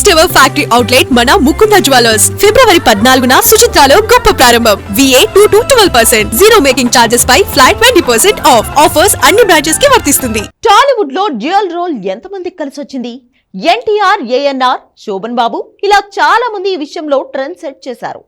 First ever factory outlet మన Mukunda jewellers. ఫిబ్రవరి పద్నాలుగున సుచిత్రాలో గొప్ప ప్రారంభం. VA two to twelve percent zero making charges pi flat twenty percent off offers అన్ని బ్రాంచెస్కి వర్తిస్తుంది. టాలీవుడ్లో డ్యూయల్ రోల్ ఎంతమందికి కలిసి వచ్చింది ఎన్టీఆర్ ఏఎన్ఆర్ శోభన్ బాబు ఇలా చాలా మంది ఈ విషయంలో ట్రెండ్ సెట్ చేశారు.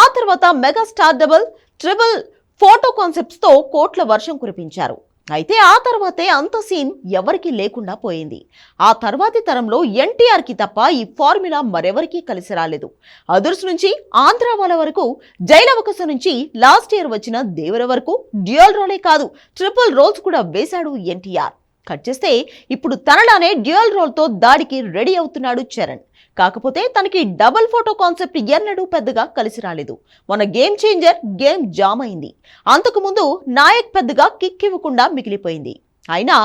ఆ తర్వాత మెగాస్టార్ డబుల్ ట్రిబుల్ ఫోటో కాన్సెప్ట్స్తో కోట్ల వర్షం కురిపించారు. అయితే ఆ తర్వాతే అంత సీన్ ఎవరికీ లేకుండా పోయింది. ఆ తర్వాతి తరంలో ఎన్టీఆర్కి తప్ప ఈ ఫార్ములా మరెవరికీ కలిసి రాలేదు. అదుర్స్ నుంచి ఆంధ్ర వాళ్ళ వరకు జైలవకస నుంచి లాస్ట్ ఇయర్ వచ్చిన దేవర వరకు డ్యూయల్ రోలే కాదు ట్రిపుల్ రోల్స్ కూడా వేశాడు ఎన్టీఆర్. కట్ చేస్తే ఇప్పుడు తనలానే డ్యూయల్ రోల్తో దాడికి రెడీ అవుతున్నాడు చరణ్. కాకపోతే తనకి డబుల్ ఫోటో కాన్సెప్ట్ ఎన్నడూ పెద్దగా కలిసి రాలేదు. మన గేమ్ చేంజర్ గేమ్ జామ్ అయింది. అంతకుముందు నాయక్ పెద్దగా కిక్ ఇవ్వకుండా మిగిలిపోయింది. అయినా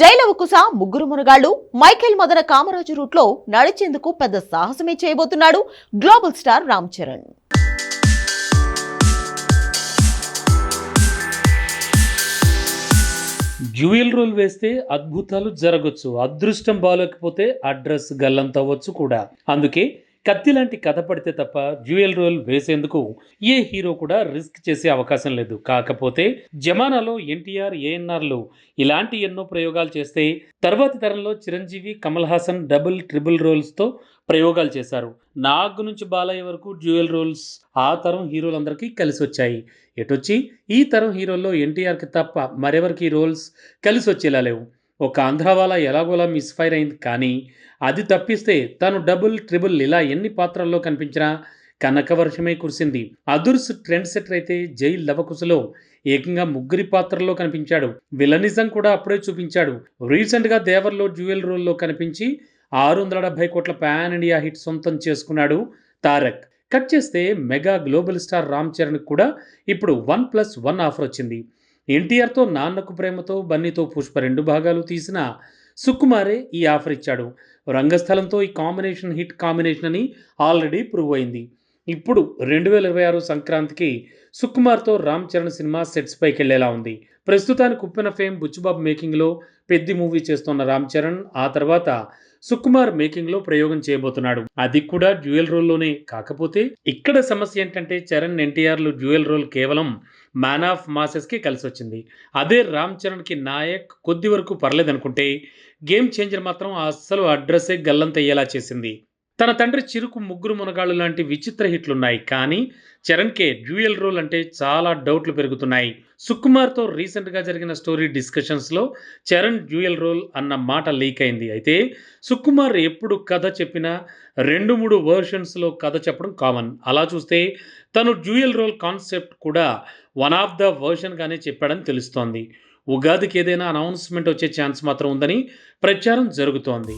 జైలవకుస ముగ్గురు మునగాళ్ళు మైఖేల్ మదన కామరాజు రూట్లో నడిచేందుకు పెద్ద సాహసమే చేయబోతున్నాడు global star Ram Charan. Dual role వేస్తే అద్భుతాలు జరగచ్చు. అదృష్టం బాగోలేకపోతే అడ్రస్ గల్లంతవ్వచ్చు కూడా. అందుకే కత్తి లాంటి కథ పడితే తప్ప డ్యూయల్ రోల్ వేసేందుకు ఏ హీరో కూడా రిస్క్ చేసే అవకాశం లేదు. కాకపోతే జమానాలో ఎన్టీఆర్ ఏఎన్ఆర్లు ఇలాంటి ఎన్నో ప్రయోగాలు చేస్తే తర్వాతి తరంలో చిరంజీవి కమల్ హాసన్ డబుల్ ట్రిపుల్ రోల్స్తో ప్రయోగాలు చేశారు. నాగ్ నుంచి బాలయ్య వరకు డ్యూయల్ రోల్స్ ఆ తరం హీరోలందరికీ కలిసి వచ్చాయి. ఎటొచ్చి ఈ తరం హీరోల్లో ఎన్టీఆర్కి తప్ప మరెవరికి రోల్స్ కలిసి వచ్చేలా లేవు. ఒక ఆంధ్రావాల ఎలాగోలా మిస్ఫైర్ అయింది. కానీ అది తప్పిస్తే తను డబుల్ ట్రిబుల్ ఇలా ఎన్ని పాత్రల్లో కనిపించినా కనక వర్షమే కురిసింది. అదుర్స్ ట్రెండ్ సెటర్ అయితే జై లవకుశలో ఏకంగా ముగ్గురి పాత్రల్లో కనిపించాడు. విలనిజం కూడా అప్పుడే చూపించాడు. రీసెంట్గా దేవర్లో డ్యూయల్ రోల్లో కనిపించి ఆరు వందల డెబ్బై కోట్ల పాన్ ఇండియా హిట్ సొంతం చేసుకున్నాడు తారక్. కట్ చేస్తే mega global star Ram Charan కూడా ఇప్పుడు వన్ ప్లస్ వన్ ఆఫర్ వచ్చింది. ఎన్టీఆర్తో నాన్నకు ప్రేమతో బన్నీతో పుష్ప రెండు భాగాలు తీసిన సుకుమారే ఈ ఆఫర్ ఇచ్చాడు. రంగస్థలంతో ఈ కాంబినేషన్ హిట్ కాంబినేషన్ అని ఆల్రెడీ ప్రూవ్ అయింది. ఇప్పుడు రెండు వేల ఇరవై ఆరు సంక్రాంతికి సుకుమార్తో రామ్ చరణ్ సినిమా సెట్స్ పైకి వెళ్ళేలా ఉంది. ప్రస్తుతానికి ఉప్పెన ఫేమ్ బుచ్చుబాబు మేకింగ్లో పెద్ద మూవీ చేస్తున్న రామ్ చరణ్ ఆ తర్వాత సుకుమార్ మేకింగ్లో ప్రయోగం చేయబోతున్నాడు. అది కూడా డ్యూయల్ రోల్లోనే. కాకపోతే ఇక్కడ సమస్య ఏంటంటే చరణ్ ఎన్టీఆర్లు డ్యూయల్ రోల్ కేవలం మ్యాన్ ఆఫ్ మాసెస్కి కలిసి వచ్చింది అదే రామ్ చరణ్కి నాయక్ కొద్ది వరకు పర్లేదనుకుంటే గేమ్ చేంజర్ మాత్రం అస్సలు అడ్రస్సే గల్లంతయ్యేలా చేసింది. తన తండ్రి చిరుకు ముగ్గురు మునగాళ్ళు లాంటి విచిత్ర హిట్లున్నాయి. కానీ చరణ్కే డ్యూయల్ రోల్ అంటే చాలా డౌట్లు పెరుగుతున్నాయి. సుకుమార్తో రీసెంట్గా జరిగిన స్టోరీ డిస్కషన్స్లో చరణ్ డ్యూయల్ రోల్ అన్న మాట లీక్ అయింది. అయితే సుకుమార్ ఎప్పుడు కథ చెప్పినా రెండు మూడు వర్షన్స్లో కథ చెప్పడం కామన్. అలా చూస్తే తను డ్యూయల్ రోల్ కాన్సెప్ట్ కూడా వన్ ఆఫ్ ద వర్షన్గానే చెప్పాడని తెలుస్తోంది. ఉగాదికి ఏదైనా అనౌన్స్మెంట్ వచ్చే ఛాన్స్ మాత్రం ఉందని ప్రచారం జరుగుతోంది.